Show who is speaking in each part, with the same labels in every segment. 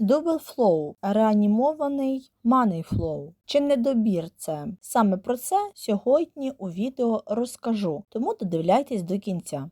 Speaker 1: Double Flow – реанімований Money Flow. Чи недобір це? Саме про це сьогодні у відео розкажу, тому додивляйтесь до кінця.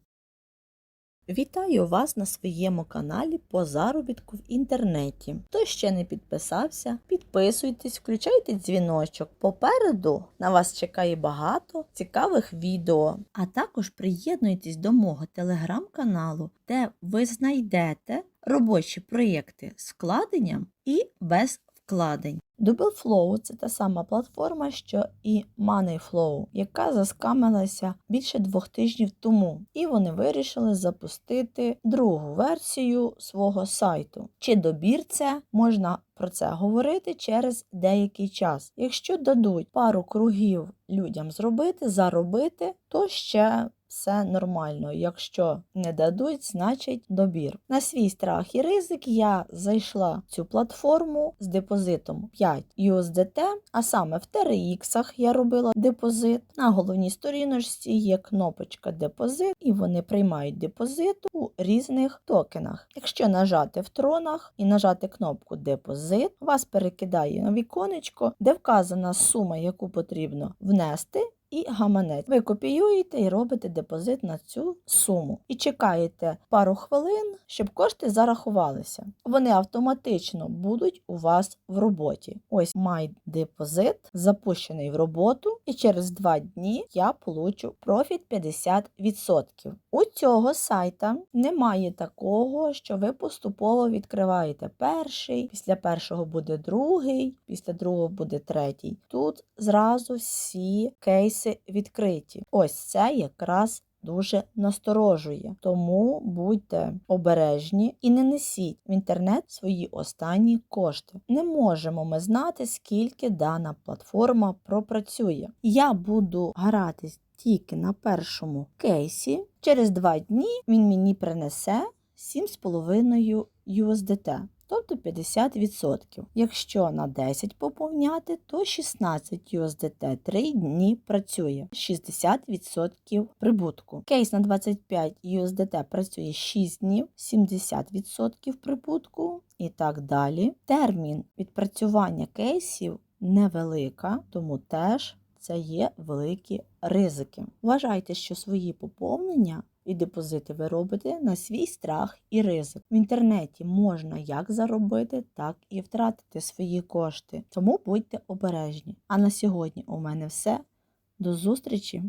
Speaker 1: Вітаю вас на своєму каналі по заробітку в інтернеті. Хто ще не підписався, підписуйтесь, включайте дзвіночок. Попереду на вас чекає багато цікавих відео. А також приєднуйтесь до мого телеграм-каналу, де ви знайдете робочі проєкти з вкладенням і без вкладень. Doubleflow – це та сама платформа, що і Moneyflow, яка заскамилася більше двох тижнів тому, і вони вирішили запустити другу версію свого сайту. Чи добір це можна про це говорити через деякий час. Якщо дадуть пару кругів людям зробити, заробити, то ще все нормально. Якщо не дадуть, значить добір. На свій страх і ризик я зайшла в цю платформу з депозитом 5 USDT, а саме в TRX я робила депозит. На головній сторіночці є кнопочка депозит, і вони приймають депозит у різних токенах. Якщо нажати в тронах і нажати кнопку депозит, вас перекидає на віконечко, де вказана сума, яку потрібно внести і гаманець. Ви копіюєте і робите депозит на цю суму. І чекаєте пару хвилин, щоб кошти зарахувалися. Вони автоматично будуть у вас в роботі. Ось май депозит запущений в роботу, і через 2 дні я получу профіт 50%. У цього сайта немає такого, що ви поступово відкриваєте перший, після першого буде другий, після другого буде третій. Тут зразу всі кейси відкриті. Ось це якраз дуже насторожує. Тому будьте обережні і не несіть в інтернет свої останні кошти. Не можемо ми знати, скільки дана платформа пропрацює. Я буду гратись тільки на першому кейсі. Через два дні він мені принесе 7,5 USDT. Тобто 50%. Якщо на 10 поповняти, то 16 USDT 3 дні працює 60% прибутку. Кейс на 25 USDT працює 6 днів, 70% прибутку і так далі. Термін відпрацювання кейсів невелика, тому теж це є великі ризики. Вважайте, що свої поповнення і депозити ви робите на свій страх і ризик. В інтернеті можна як заробити, так і втратити свої кошти. Тому будьте обережні. А на сьогодні у мене все. До зустрічі!